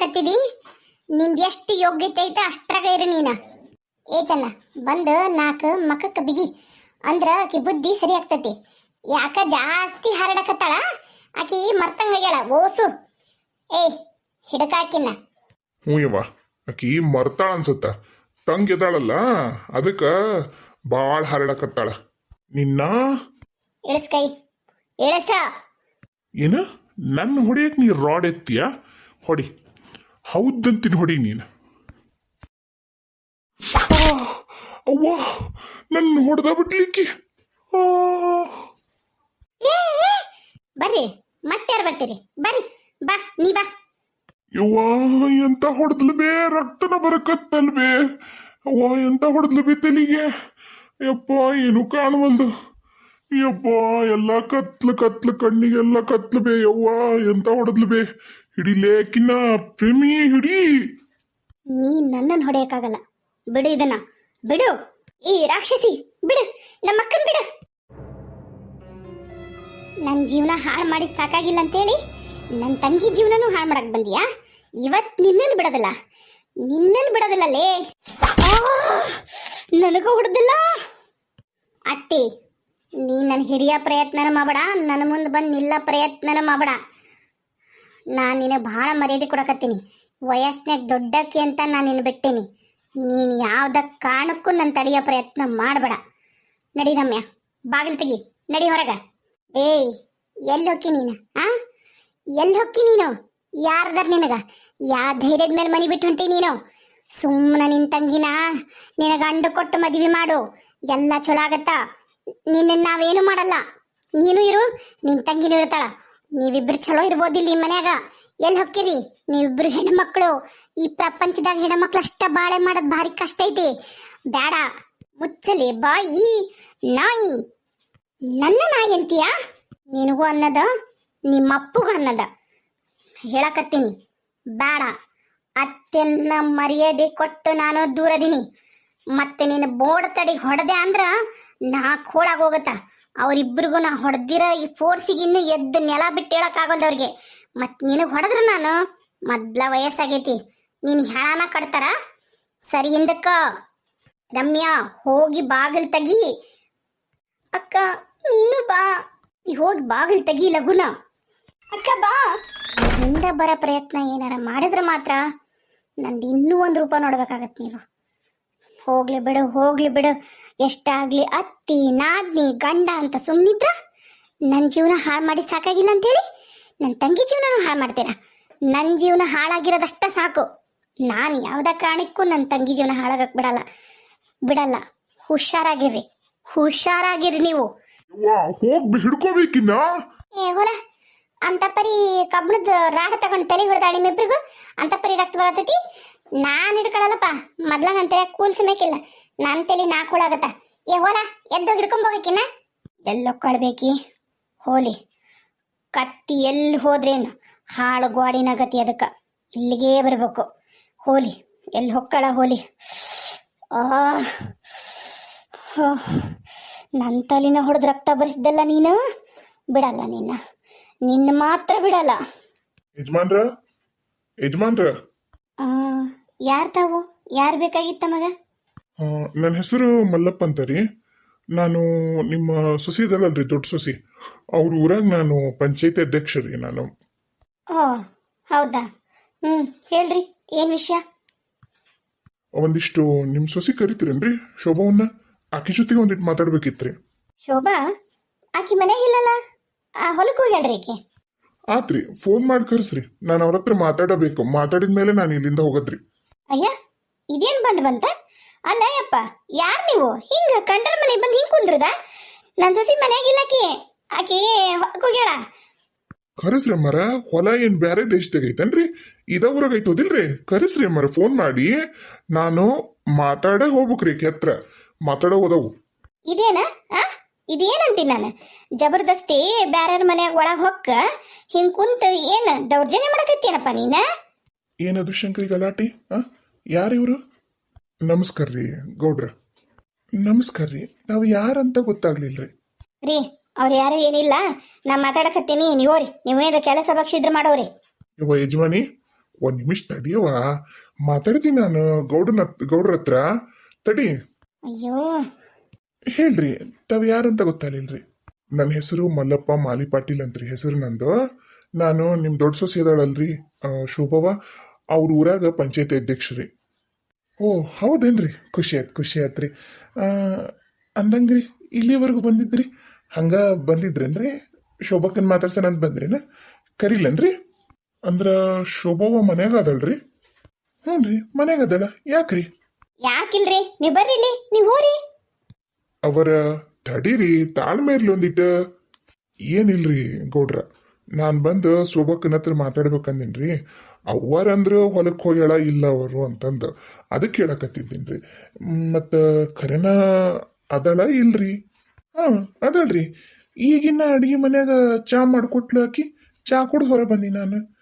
ಮಾಡಾಕತ್ತಿದಿ ನಿಂದ ಎಷ್ಟು ಯೋಗ್ಯತೆ ಐತೆ ಅಷ್ಟ್ರಾಗ ಇರು ನೀನ. ಏ ಚೆನ್ನ ಬಂದು ನಾಲ್ಕು ಮಕ್ಕಕ್ಕ ಬಿಗಿ. ಅಂದ್ರ ಆಕಿ ಬುದ್ಧಿ ಸರಿ ಆಗ್ತತಿ. ಯಾಕ ಜಾಸ್ತಿ ಹರಡಕತ್ತಾಳ? ಆಕಿ ಮರ್ತಂಗಾಗ್ಯಾಳ ಓಸು. ಏ ಹಿಡಕಾಕಿನ ಹ್ಞೂ ಯವ್ವ ಆಕಿ ಮರ್ತಾಳ ಅನ್ಸತ್ತ. ತಂಗಿದಾಳಲ್ಲ ಅದಕ್ಕ ಭಾಳ ಹರಡಕತ್ತಾಳ. ನಿನ್ನ? ಇಳಿಸ್ಕೈ ಇಳಸ. ಏನ? ನನ್ನ ಹೊಡಿಯಕ್ ನೀ ರಾಡ್ ಎತ್ತೀಯ? ಹೊಡಿ. ಹೌದಂತೀನಿ ಹೊಡಿ ನೀನು. ಅವ್ವ ನನ್ನ ಹೊಡೆದ ಬಿಡ್ಲಿಕ್ಕೆ. ಬರ್ರಿ ಮತ್ತೆ ಯಾರು ಬರ್ತೀರಿ. ಬರ್ರಿ ಬಾ ನೀ ಬಾ. ಯವ್ವ ಎಂತ ಹೊಡೆದ್ಲಬೇ ರಕ್ತನ ಬರಕತ್ತಲ್ವೇ. ಅವ್ವ ಎಂತ ಹೊಡೆದ್ಲಬೇ ತಲಿಗೆ. ಯಪ್ಪ ಏನು ಕಾಣವಲ್ದು ಯಪ್ಪ ಎಲ್ಲ ಕತ್ಲು ಕತ್ಲು ಕಣ್ಣಿಗೆಲ್ಲ ಕತ್ಲು ಬೇ ಯವ್ವ ಎಂತ ಹೊಡೆದ್ಲು ಬೇ. ಹಿಡಿಲೇಕಿನ್ನ ಪ್ರೇಮಿ ಹಿಡಿ. ನೀ ನನ್ನನ್ನು ಹೊಡೆಯಕ್ಕಾಗಲ್ಲ. ಬಿಡು ಇದನ್ನ. ಬಿಡು. ಈ ರಾಕ್ಷಸಿ. ಬಿಡು. ನಮ್ಮ ಅಕ್ಕನ್ ಬಿಡು. ನನ್ನ ಜೀವನ ಹಾಳು ಮಾಡಿ ಸಾಕಾಗಿಲ್ಲ ಅಂತೇಳಿ ನನ್ನ ತಂಗಿ ಜೀವನನೂ ಹಾಳು ಮಾಡಕ್ ಬಂದಿಯಾ? ಇವತ್ ನಿನ್ನನ್ನು ಬಿಡೋದಿಲ್ಲ. ನಿನ್ನನ್ನು ಬಿಡೋದಿಲ್ಲ ಲೇ. ನನಗೂ ಹೊಡೆದಿಲ್ಲ. ಅತ್ತಿ, ನೀ ನನ್ನ ಹಿಡಿಯ ಪ್ರಯತ್ನನ ಮಾಡಬೇಡ. ನನ್ನ ಮುಂದೆ ಬಂದು ನಿಲ್ಲ ಪ್ರಯತ್ನನ ಮಾಡಬೇಡ. ನಾನು ನಿನಗೆ ಭಾಳ ಮರ್ಯಾದೆ ಕೊಡಕತ್ತೀನಿ. ವಯಸ್ಸಿನಾಗ ದೊಡ್ಡಕ್ಕಿ ಅಂತ ನಾನು ನಿನ್ನ ಬಿಟ್ಟೇನಿ. ನೀನು ಯಾವ್ದ ಕಾರಣಕ್ಕೂ ನನ್ನ ತಡೆಯೋ ಪ್ರಯತ್ನ ಮಾಡಬೇಡ. ನಡಿ ರಮ್ಯ, ಬಾಗಿಲು ತೆಗಿ, ನಡಿ ಹೊರಗ. ಏಯ್, ಎಲ್ಲಿ ಹೊಕ್ಕಿ ನೀನು, ಆ? ಎಲ್ಲಿ ಹೊಕ್ಕಿ ನೀನು? ಯಾರ್ದಾರ ನಿನಗ? ಯಾ ಧೈರ್ಯದ ಮೇಲೆ ಮನಿ ಬಿಟ್ಟು ಹೊಂಟಿ ನೀನು? ಸುಮ್ಮನೆ ನಿನ್ನ ತಂಗಿನ ನಿನ ಗಂಡ ಕೊಟ್ಟು ಮದುವೆ ಮಾಡು. ಎಲ್ಲ ಚಲೋ ಆಗತ್ತಾ? ನಿನ್ನ ನಾವೇನು ಮಾಡಲ್ಲ? ನೀನು ಇರು ನಿನ್ನ ತಂಗಿನೂ ಇರ್ತಾಳ. ನೀವಿಬ್ರು ಚಲೋ ಇರ್ಬೋದಿಲ್ಲ ಈ ಮನ್ಯಾಗ? ಎಲ್ಲಿ ಹೊಕ್ಕಿರಿ? ನೀವಿಬ್ರು ಹೆಣ್ಮಕ್ಳು. ಈ ಪ್ರಪಂಚದಾಗ ಹೆಣ್ಮಕ್ಳು ಅಷ್ಟ ಬಾಳೆ ಮಾಡೋದ್ ಭಾರಿ ಕಷ್ಟ ಐತಿ. ಬೇಡ ಮುಚ್ಚಲಿ ಬಾಯಿ, ನಾಯಿ. ನನ್ನ ನಾಯಿ ಅಂತೀಯ? ನಿನಗೂ ಅನ್ನದ ನಿಮ್ಮ ಅಪ್ಪಗೂ ಅನ್ನದ. ಹೇಳಕತ್ತೀನಿ. ಬೇಡ ಅತ್ತೆನ್ನ ಮರ್ಯಾದೆ ಕೊಟ್ಟು ನಾನು ದೂರದೀನಿ. ಮತ್ತೆ ನೀನು ಬೋರ್ಡ್ ತಡಿಗೆ ಹೊಡೆದೆ ಅಂದ್ರ ನಾ ಹೋಗತ್ತ? ಅವರಿಬ್ಬರಿಗೂ ನಾ ಹೊಡೆದಿರೋ ಈ ಫೋರ್ಸಿಗೆ ಇನ್ನೂ ಎದ್ದು ನೆಲ ಬಿಟ್ಟು ಹೇಳೋಕ್ಕಾಗಲ್ದು ಅವ್ರಿಗೆ. ಮತ್ತು ನಿನಗೆ ಹೊಡೆದ್ರು ನಾನು? ಮೊದ್ಲ ವಯಸ್ಸಾಗೈತಿ. ನೀನು ಹೆಣನ ಕಟ್ತಾರ? ಸರಿ ಹಿಂದಕ್ಕ. ರಮ್ಯಾ, ಹೋಗಿ ಬಾಗಿಲು ತೆಗಿ. ಅಕ್ಕ, ನೀನು ಬಾ. ಹೋಗಿ ಬಾಗಿಲು ತೆಗಿ ಲಗುನ ಅಕ್ಕ, ಬಾ. ಹಿಂದೆ ಬರೋ ಪ್ರಯತ್ನ ಏನಾರ ಮಾಡಿದ್ರೆ ಮಾತ್ರ ನಂದು ಇನ್ನೂ ಒಂದು ರೂಪ ನೋಡ್ಬೇಕಾಗತ್ತೆ ನೀವು. ಹೋಗ್ಲಿ ಬಿಡು ಹೋಗ್ಲಿ ಬಿಡು. ಎಷ್ಟಾಗ್ಲಿ ಅತ್ತಿ ನಾದ್ನಿ ಗಂಡ ಅಂತ ಸುಮ್ಮನಿದ್ರ ನನ್ನ ಜೀವನ ಹಾಳು ಮಾಡಿ ಸಾಕಾಗಿಲ್ಲ ಅಂತೇಳಿ ನನ್ನ ತಂಗಿ ಜೀವನ ಹಾಳು ಮಾಡ್ತೀರಾ? ನನ್ನ ಜೀವನ ಹಾಳಾಗಿರೋದಷ್ಟೇ ಸಾಕು. ನಾನು ಯಾವುದೇ ಕಾರಣಕ್ಕೂ ನನ್ನ ತಂಗಿ ಜೀವನ ಹಾಳಾಗಕ್ಕೆ ಬಿಡಲ್ಲ. ಬಿಡಲ್ಲ. ಹುಷಾರಾಗಿರ್ರಿ. ಹುಷಾರಾಗಿರ್ರಿ ನೀವು. ಹಿಡ್ಕೋಬೇಕಿನ್ನ? ಏ ಹೊಲ ಅಂತ ಪರಿ ಕಬ್ಬಣದ ರಾಗ ತಗೊಂಡು ತಲೆ ಹೊಡೆದಾಳಿ ನಿಮ್ಮಿಬ್ರಿಗೂ ಅಂತ ಪರಿ ರಕ್ತ ಬರತೈತಿ? ನಾನು ಹಿಡ್ಕೊಳಲ್ಲಪ್ಪ. ಮೊದ್ಲ ನನ್ನ ತಲೆ ಕೂಲ್ಸಬೇಕಿಲ್ಲ. ನನ್ನ ತಲೆ ನಾಲ್ಕು ಹುಳಾಗತ್ತ ಏ ಹೋಲ ಎದ್ದು ಹಿಡ್ಕೊಂಬೋಗಕ್ಕಿನ್ನ ಎಲ್ಲೊಕ್ಕಳ್ಬೇಕಿ ಕಳ್ಬೇಕಿ ಹೋಲಿ. ಕತ್ತಿ ಎಲ್ಲಿ ಹೋದ್ರೇನು? ಹಾಳು ಗೋಡಿನ ಗತಿ ಅದಕ್ಕೆ. ಇಲ್ಲಿಗೇ ಬರಬೇಕು. ಹೋಲಿ ಎಲ್ಲಿ ಹೊಕ್ಕಳ ಹೋಲಿ. ಆ ನನ್ನ ತಲಿನ ಹೊಡೆದು ರಕ್ತ ಬರಿಸಿದ್ದಲ್ಲ ನೀನು? ಬಿಡಲ್ಲ ನಿನ್ನ ನಿನ್ನ ಮಾತ್ರ ಬಿಡಲ್ಲ. ಯಜಮಾನ್ರ? ಯಜಮಾನ್ರ? ಯಾರು ತಾವು? ಯಾರು ಬೇಕಾಗಿತ್ತ ಮಗ? ನನ್ನ ಹೆಸರು ಮಲ್ಲಪ್ಪ ಅಂತ ರೀ ನಾನು ನಿಮ್ಮ ಸೊಸಿ ಇದಲ್ಲಲ್ರಿ ದೊಡ್ಡ ಸೊಸಿ. ಅವ್ರ ಊರಾಗ ನಾನು ಪಂಚಾಯತಿ ಅಧ್ಯಕ್ಷ ರೀ ನಾನು. ಓ ಹೌದಾ? ಹ್ಞೂ ಹೇಳ್ರಿ ಏನು ವಿಷಯ? ಒಂದಿಷ್ಟು ನಿಮ್ಮ ಸೊಸಿ ಕರಿತೀರೇನ್ರಿ? ಶೋಭವನ್ನ? ಆಕಿ ಜೊತೆಗೆ ಒಂದಿಟ್ಟು ಮಾತಾಡ್ಬೇಕಿತ್ರಿ. ಶೋಭಾ ಆಕಿ ಮನೆಗಿಲ್ಲಲ್ಲ ಆ ಹೊಲಕ್ಕೆ ಹೋಗ್ಯಾಳ್ರಿ ಆಕೆ? ಆತ್ರಿ ಫೋನ್ ಮಾಡಿ ಕರೆಸ್ರಿ. ನಾನು ಅವ್ರ ಹತ್ರ ಮಾತಾಡಬೇಕು. ಮಾತಾಡಿದ ಮೇಲೆ ನಾನು ಇಲ್ಲಿಂದ ಹೋಗದ್ರಿ. ಅಯ್ಯ ಇದೇನು ಬಂಡ್ ಬಂತ? ಅಲ್ಲ ಯಪ್ಪ ಯಾರು ನೀವು? ಹಿಂಗೆ ಕಂಡರ ಮನೆ ಬಂದು ಹಿಂಗೆ ಕುಂದ್ರದ? ನನ್ನ ಸೊಸಿ ಮನೆಯಾಗಿಲ್ಲ ಆಕಿ ಹೋಗ್ಯಾಳ. ಕರೆಸ್ರಿ ಅಮ್ಮರ ಹೊಲ ಏನ್ ಬ್ಯಾರೆ ದೇಶದಾಗ ಐತನ್ರಿ? ಇದ ಊರಾಗ ಐತೋದಿಲ್ರಿ? ಕರೆಸ್ರಿ ಅಮ್ಮರ ಫೋನ್ ಮಾಡಿ. ನಾನು ಮಾತಾಡ ಹೋಗ್ಬೇಕ್ರಿ ಕೆತ್ರ ಹತ್ರ. ಮಾತಾಡೋ ಹೋದವು. ಇದೇನ? ಆ? ಇದೇನಂತೀನಿ ನಾನು? ಜಬರ್ದಸ್ತಿ ಬ್ಯಾರ್ಯಾರ ಮನ್ಯಾಗ ಒಳಗೆ ಹೊಕ್ಕ ಹಿಂಗೆ ಕುಂತ ಏನು ದೌರ್ಜನ್ಯ ಮಾಡಕತ್ತೇನಪ್ಪ ನೀನ? ಏನದು ಶಂಕರಿ ಗಲಾಟಿ ಆ? ಯಾರು ಇವರು ನಮಸ್ಕಾರ ರೀ ಗೌಡ್ರ. ನಮಸ್ಕಾರ ರೀ ನಾವು ಯಾರಂತ ಗೊತ್ತಾಗ್ಲಿಲ್ಲ ರೀ ಅವ್ರು ಯಾರು ಏನಿಲ್ಲ. ನಾ ಮಾತಾಡಕತ್ತೀನಿ. ನೀವೋರಿ ನೀವೇನ್ರ ಕೆಲಸ ಬಕ್ಷಿದ್ರ ಮಾಡೋರಿ. ಯವ್ವ ಯಜಮಾನಿ ಒಂದ್ ನಿಮಿಷ ತಡಿಯವ ಮಾತಾಡ್ತೀನಿ ನಾನು ಗೌಡನ ಗೌಡ್ರ ಹತ್ರ. ತಡಿ. ಅಯ್ಯೋ. ಹೇಳ್ರಿ ತಾವ್ ಯಾರಂತ ಗೊತ್ತಾಗ್ಲಿಲ್ರಿ? ನನ್ನ ಹೆಸರು ಮಲ್ಲಪ್ಪ ಮಾಲಿ ಪಾಟೀಲ್ ಅಂತ್ರಿ ಹೆಸರು ನಂದು. ನಾನು ನಿಮ್ ದೊಡ್ಡ ಸೊಸೆ ಇದಾಳಲ್ರಿ ಶೋಭವ. ಶೋಭವ್ವ ಅವ್ರ ಊರಾಗ ಪಂಚಾಯತಿ ಅಧ್ಯಕ್ಷರಿ ಓ ಹೌದೇನ್ರಿ? ಖುಷಿ ಆಯ್ತು ಖುಷಿ ಆಯ್ತ್ರಿ ರೀ. ಅಂದಂಗ್ರಿ ಇಲ್ಲಿವರೆಗೂ ಬಂದಿದ್ರಿ? ಹಂಗ ಬಂದಿದ್ರೇನ್ರಿ? ಶೋಭಕ್ಕನ್ ಮಾತಾಡ್ಸೋಣ ಅಂತ ಬಂದ್ರಿನ? ಕರಿಲನ್ರಿ? ಅಂದ್ರ ಶೋಭವ್ವ ಮನ್ಯಾಗ ಅದಳ್ರಿ? ಹ್ಞೂ ರೀ ಮನ್ಯಾಗ ಅದಳ. ಯಾಕ್ರಿ? ಯಾಕಿಲ್ರಿ? ನೀವು ಬರ್ರಿ ಇಲ್ಲಿ ನೀವು ಹೋರಿ. ಅವರ ತಡೀರಿ ತಾಳ್ಮೆ ಇರ್ಲಿ ಒಂದಿಟ್ಟು. ಏನಿಲ್ರಿ ಗೌಡ್ರ? ನಾನು ಬಂದು ಶೋಭಕ್ಕನ ಹತ್ರ ಮಾತಾಡ್ಬೇಕಂದಿನ್ರಿ. ಅವ್ವರಂದ್ರ ಹೊಲಕ್ಕೆ ಹೋಗ್ಯಾಳ ಇಲ್ಲ ಅವರು ಅಂತಂದು ಅದಕ್ಕೆ ಹೇಳಕತ್ತಿದ್ದೀನ್ರಿ. ಮತ್ತು ಕರೆನ ಅದಳ ಇಲ್ರಿ? ಹಾಂ, ಅದಳ್ರಿ. ಈಗಿನ ಅಡುಗೆ ಮನ್ಯಾಗ ಚಾ ಮಾಡ್ಕೊಟ್ಲು ಆಕಿ, ಚಾ ಕುಡ್ದು ಹೊರ ಬಂದಿ ನಾನು.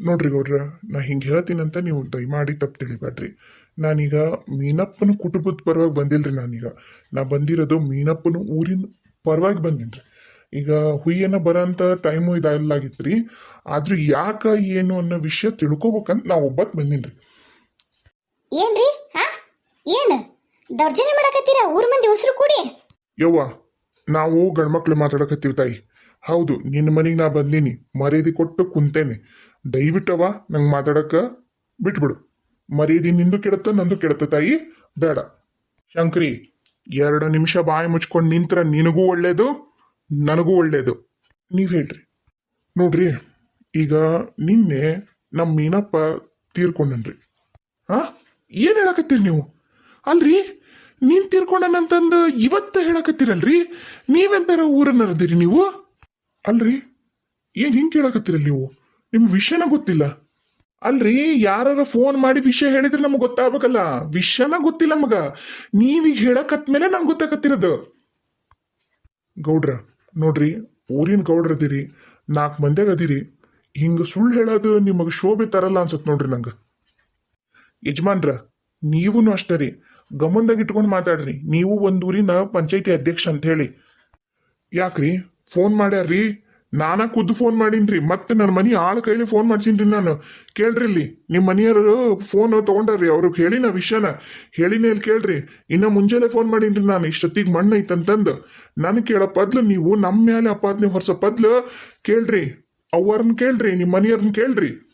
ನೋಡ್ರಿ ಗೌಡ್ರ, ನಾ ಹಿಂಗೆ ಹೇಳ್ತೀನಂತ ನೀವು ದಯಮಾಡಿ ತಪ್ಪು ತಿಳಿಬೇಡ್ರಿ. ನಾನೀಗ ಮೀನಪ್ಪನ ಕುಟುಂಬದ ಪರವಾಗಿ ಬಂದಿಲ್ರಿ ನಾನೀಗ. ನಾ ಬಂದಿರೋದು ಮೀನಪ್ಪನ ಊರಿನ ಪರವಾಗಿ ಬಂದಿನ್ರಿ. ಈಗ ಹುಯ್ಯನ ಬರೋಂಥ ಟೈಮು ಇದಾಗಿತ್ರಿ ಆದ್ರೂ ಯಾಕ ಏನು ಅನ್ನೋ ವಿಷಯ ತಿಳ್ಕೊಬೇಕಂತ ನಾ ಒಬ್ಬತ್ ಬಂದಿನ್ರಿ. ಏನ್ರಿ? ಹಾ? ಏನು? ದೌರ್ಜನ್ಯ ಮಾಡಕತ್ತೀರ? ಊರ್ ಮಂದಿ ಉಸಿರು ಕೂಡಿ? ಯವ್ವ ನಾವು ಗಂಡ್ಮಕ್ಳು ಮಾತಾಡಕತ್ತೀವಿ ತಾಯಿ. ಹೌದು ನಿನ್ನ ಮನೆಗೆ ನಾ ಬಂದೀನಿ. ಮರ್ಯಾದೆ ಕೊಟ್ಟು ಕುಂತೇನೆ. ದಯವಿಟ್ಟವ ನಂಗೆ ಮಾತಾಡಕ ಬಿಟ್ಬಿಡು. ಮರ್ಯಾದಿ ನಿಂದು ಕೆಡತ್ತ ನಂದು ಕೆಡತ್ತ ತಾಯಿ. ಬೇಡ. ಶಂಕ್ರಿ ಎರಡು ನಿಮಿಷ ಬಾಯಿ ಮುಚ್ಕೊಂಡು ನಿಂತ್ರ ನಿನಗೂ ಒಳ್ಳೇದು ನನಗೂ ಒಳ್ಳೆಯದು ನೀವು ಹೇಳ್ರಿ. ನೋಡ್ರಿ, ಈಗ ನಿನ್ನೆ ನಮ್ಮ ಮೀನಪ್ಪ ತೀರ್ಕೊಂಡನ್ರಿ. ಆ? ಏನು ಹೇಳಕತ್ತೀರಿ ನೀವು? ಅಲ್ರಿ, ನೀನು ತೀರ್ಕೊಂಡನಂತಂದು ಇವತ್ತು ಹೇಳಕತ್ತೀರಲ್ರಿ? ನೀವೆಂತರ ಊರನ್ನ ಅರ್ದಿರಿ ನೀವು? ಅಲ್ರಿ, ಏನು ಹಿಂಗೆ ಕೇಳಕತ್ತೀರಲ್ಲ ನೀವು? ನಿಮ್ಮ ವಿಷಯನ ಗೊತ್ತಿಲ್ಲ. ಅಲ್ರಿ ಯಾರ ಫೋನ್ ಮಾಡಿ ವಿಷಯ ಹೇಳಿದ್ರೆ ನಮ್ಗೆ ಗೊತ್ತಾಗಬೇಕಲ್ಲ. ವಿಷಯನ ಗೊತ್ತಿಲ್ಲ ಮಗ ನೀವೀಗ ಹೇಳಕತ್ಮೇಲೆ ನಂಗೆ ಗೊತ್ತಾಗತ್ತಿರೋದು. ಗೌಡ್ರ ನೋಡ್ರಿ, ಊರಿನ ಗೌಡ್ರದಿರಿ ನಾಲ್ಕು ಮಂದ್ಯಾಗ ಅದಿರಿ, ಹಿಂಗ ಸುಳ್ಳು ಹೇಳೋದು ನಿಮಗೆ ಶೋಭೆ ತರಲ್ಲ ಅನ್ಸತ್ ನೋಡ್ರಿ ನಂಗೆ. ಯಜಮಾನ್ರ ನೀವೂ ಅಷ್ಟೇ ರೀ, ಗಮನದಾಗ ಇಟ್ಕೊಂಡು ಮಾತಾಡ್ರಿ, ನೀವು ಒಂದು ಊರಿನ ಪಂಚಾಯತಿ ಅಧ್ಯಕ್ಷ ಅಂತ ಹೇಳಿ. ಯಾಕ್ರಿ, ಫೋನ್ ಮಾಡ್ಯಾರ್ರಿ? ನಾನಾ ಖುದ್ದು ಫೋನ್ ಮಾಡೀನ್ರಿ. ಮತ್ತೆ ನನ್ನ ಮನಿ ಆಳ ಕೈಲಿ ಫೋನ್ ಮಾಡ್ಸೀನ್ರಿ ನಾನು. ಕೇಳ್ರಿ ಇಲ್ಲಿ. ನಿಮ್ಮ ಮನೆಯವರು ಫೋನ್ ತಗೊಂಡ್ರಿ ಅವ್ರಿಗೆ ಹೇಳಿನ ವಿಷಯನ ಹೇಳಿನೇ ಇಲ್ಲಿ ಕೇಳ್ರಿ. ಇನ್ನ ಮುಂಜಾನೆ ಫೋನ್ ಮಾಡೀನ್ರಿ ನಾನು. ಇಷ್ಟೊತ್ತಿಗೆ ಮಣ್ಣು ಐತಂತಂದು ನಾನು ಕೇಳೋ ಪದ್ಲು ನೀವು ನಮ್ಮ ಮೇಲೆ ಅಪಾದನೆ ಹೊರಸ ಪದ್ಲು ಕೇಳ್ರಿ. ಅವ್ರನ್ನ ಕೇಳ್ರಿ. ನಿಮ್ಮ ಮನೆಯವ್ರನ್ನ ಕೇಳ್ರಿ.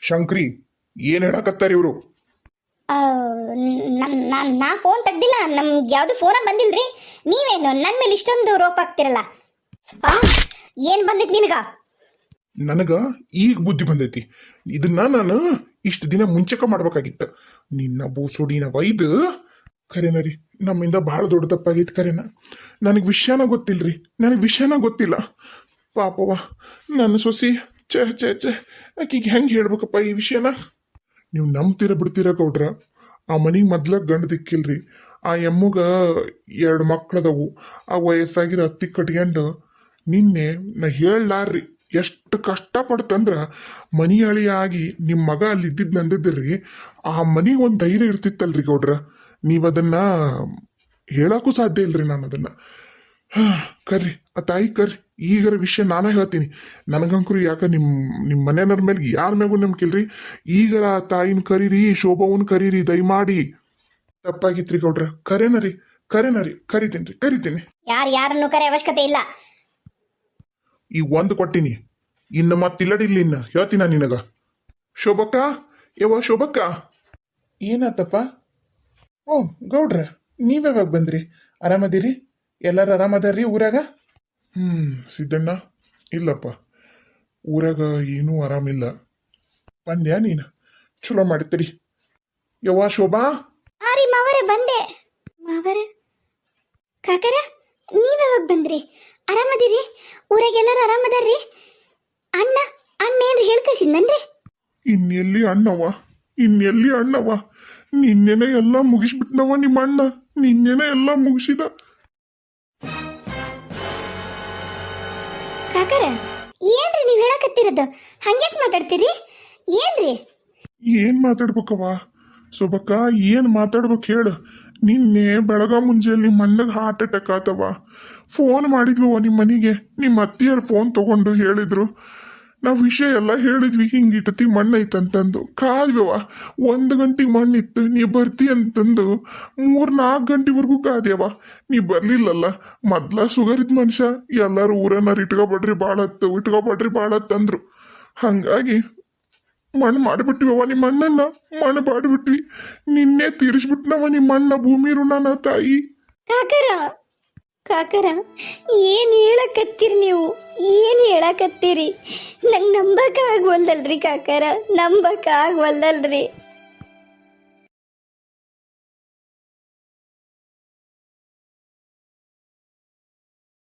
ಶಂಕ್ರಿ, ಏನ್ ಹೇಳಕತ್ತಾರ ಇವರು? ನಾನ್, ನಾ ಫೋನ್ ತೆಗ್ದಿಲ್ಲ. ನಮ್ಗೆ ಯಾವುದು ಫೋನ ಬಂದಿಲ್ರಿ. ನೀವೇನು? ನನ್ನ ಮೇಲೆ ಇಷ್ಟೊಂದು ರೋಪ್ ಆಗ್ತಿರಲ್ಲ ಆ? ಏನ್ ಬಂದಿತ್ ನಿನಗ? ನನಗ ಈಗ ಬುದ್ಧಿ ಬಂದೈತಿ. ಇದನ್ನ ನಾನು ಇಷ್ಟು ದಿನ ಮುಂಚೆಕ ಮಾಡ್ಬೇಕಾಗಿತ್ತು. ನಿನ್ನ ಬೂಸುಡಿನ ವೈದ್. ಖರೇನ ರೀ, ನಮ್ಮಿಂದ ಭಾಳ ದೊಡ್ಡ ತಪ್ಪಾಗೈತಿ ಕರೆನ. ನನಗೆ ವಿಷಯನ ಗೊತ್ತಿಲ್ರಿ. ನನಗೆ ವಿಷಯನ ಗೊತ್ತಿಲ್ಲ. ಪಾಪವ ನನ್ನ ಸೊಸಿ, ಛೇ ಛೇ ಛೇ, ಆಕಿಗೆ ಹೆಂಗೆ ಹೇಳ್ಬೇಕಪ್ಪ ಈ ವಿಷಯನ? ನೀವು ನಂಬ್ತೀರ ಬಿಡ್ತೀರ ಗೌಡ್ರ? ಆ ಮನೆಗೆ ಮೊದ್ಲ ಗಂಡ ದಿಕ್ಕಿಲ್ರಿ. ಆ ಎಮ್ಮಗ ಎರಡು ಮಕ್ಳದವು. ಆ ವಯಸ್ಸಾಗಿರೋ ಹತ್ತಿ ಕಟ್ಕೊಂಡು ನಿನ್ನೆ ನಾ ಹೇಳಲಾರ್ರಿ, ಎಷ್ಟು ಕಷ್ಟಪಡ್ತಂದ್ರ ಮನಿ ಅಳಿ ಆಗಿ ನಿಮ್ಮ ಮಗ ಅಲ್ಲಿ ಇದ್ದಿದ್ ನಂದಿದ್ರಿ, ಆ ಮನಿಗೆ ಒಂದು ಧೈರ್ಯ ಇರ್ತಿತ್ತಲ್ರಿ ಗೌಡ್ರ. ಅದನ್ನ ಹೇಳಕ್ಕೂ ಸಾಧ್ಯ ಇಲ್ರಿ ನಾನು ಅದನ್ನ ಕರ್ರಿ, ಆ ತಾಯಿ ಕರ್ರಿ, ಈಗರ ವಿಷಯ ನಾನೇ ಹೇಳ್ತೀನಿ. ನನಗಂಕರು ಯಾಕ ನಿಮ್ಮ ನಿಮ್ಮ ಮನೆಯವ್ರ ಮೇಲೆ ಯಾರ ಮ್ಯಾಗೂ ನಂಬಿಕಿಲ್ರಿ ಈಗರ ಆ ತಾಯಿನ ಕರೀರಿ, ಶೋಭವನ್ ಕರೀರಿ, ದಯಮಾಡಿ. ತಪ್ಪಾಗಿತ್ರಿ ಗೌಡ್ರ. ಕರೇನರಿ ರೀ ಕರೆನ ರೀ ಕರಿತೀನಿ ರೀ ಕರಿತೀನಿ. ಯಾರು ಯಾರನ್ನು ಕರೆ ಅವಶ್ಯಕತೆ ಇಲ್ಲ. ಈ ಒಂದು ಕೊಟ್ಟಿನಿ. ಇನ್ನು ಮತ್ತಿಲ್ಲಡಿಲ್ಲ ಇನ್ನು. ಹೇಳ್ತೀನ ನಿನಗ? ಶೋಭಕ್ಕ? ಯವ ಶೋಭಕ್ಕ? ಏನಾತಪ್ಪ? ಓ, ಗೌಡ್ರ ನೀವ್ಯಾವಾಗ ಬಂದ್ರಿ? ಆರಾಮದಿರಿ? ಎಲ್ಲರೂ ಆರಾಮದಾರ್ರಿ ಊರಾಗ? ಹ್ಮ್, ಸಿದ್ದಣ್ಣ, ಇಲ್ಲಪ್ಪ. ಊರಾಗ ಏನೂ ಆರಾಮಿಲ್ಲ. ಬಂದ್ಯಾ ನೀನು? ಚಲೋ ಮಾಡ್ತೀರಿ ಯವ್ವ ಶೋಭಾ? ಆ ರೀ ಬಂದೆ. ಮಾವರ? ಕಾಕರ ನೀವ್ಯಾವಾಗ ಬಂದ್ರಿ? ಆರಾಮದಿರಿ? ಊರಾಗೆಲ್ಲರೂ ಆರಾಮದಾರ್ರಿ? ಅಣ್ಣ ಅಣ್ಣ ಏನ್ರಿ ಹೇಳ್ ಕಳ್ಸಿದ್ನನ್ರಿ? ಇನ್ನೆಲ್ಲಿ ಅಣ್ಣವ ಇನ್ನೆಲ್ಲಿ ಅಣ್ಣವ ನಿನ್ನೆನೆ ಎಲ್ಲ ಮುಗಿಸ್ಬಿಟ್ನವ ನಿಮ್ಮ ಅಣ್ಣ. ನಿನ್ನೆನೆ ಎಲ್ಲ ಮುಗಿಸಿದ. ಕಾಕರ ಏನ್ರಿ ನೀವ್ ಹೇಳಕತ್ತಿರೋದು? ಹಂಗ್ಯಾಕ್ ಮಾತಾಡ್ತೀರಿ? ಏನ್ರಿ? ಏನ್ ಮಾತಾಡ್ಬೇಕವ ಸೊಬಕ್ಕ ಏನ್ ಮಾತಾಡ್ಬೇಕು ಹೇಳು. ನಿನ್ನೆ ಬೆಳಗ ಮುಂಜಾನೆ ನಿಮ್ಮ ಅಣ್ಣಗೆ ಹಾರ್ಟ್ ಅಟ್ಯಾಕ್ ಆತವ ಫೋನ್ ಮಾಡಿದ್ವವ ನಿಮ್ಮ ಮನೆಗೆ. ನಿಮ್ಮ ಅತ್ತಿಯರ್ ಫೋನ್ ತಗೊಂಡು ಹೇಳಿದ್ರು. ನಾವು ವಿಷಯ ಎಲ್ಲ ಹೇಳಿದ್ವಿ ಹಿಂಗಿಟ್ಟತಿ ಮಣ್ಣೈತಂತಂದು ಕಾದ್ಯವ ಒಂದು ಗಂಟೆಗೆ ಮಣ್ಣಿತ್ತು, ನೀ ಬರ್ತಿ ಅಂತಂದು. ಮೂರು ನಾಲ್ಕು ಗಂಟೆವರೆಗೂ ಕಾದ್ಯವ ನೀ ಬರ್ಲಿಲ್ಲಲ್ಲ, ಮೊದ್ಲ ಸುಗರಿದ ಮನುಷ್ಯ. ಎಲ್ಲರೂ ಊರನ್ನಾರು ಇಟ್ಕೊಬೇಡ್ರಿ ಭಾಳತ್ತು ಇಟ್ಕೊಬೇಡ್ರಿ ಭಾಳತ್ತಂದ್ರು ಹಂಗಾಗಿ ಮಣ್ಣು ಮಾಡಿಬಿಟ್ಟಿವವ ನಿಮ್ಮ ಮಣ್ಣನ್ನ ಮಣ್ಣು ಮಾಡಿಬಿಟ್ವಿ ನಿನ್ನೆ ತೀರಿಸ್ಬಿಟ್ನವ ನಿಮ್ಮ ಮಣ್ಣ ಭೂಮಿ ಋಣನ ತಾಯಿ. ಕಾಕರ ಕಾಕರ, ಏನು ಹೇಳಕತ್ತೀರಿ ನೀವು? ಏನು ಹೇಳಕತ್ತೀರಿ? ನಂಗೆ ನಂಬಕ್ಕಾಗವಲ್ದಲ್ರಿ ಕಾಕರ ನಂಬಕ್ಕಾಗವಲ್ದಲ್ರಿ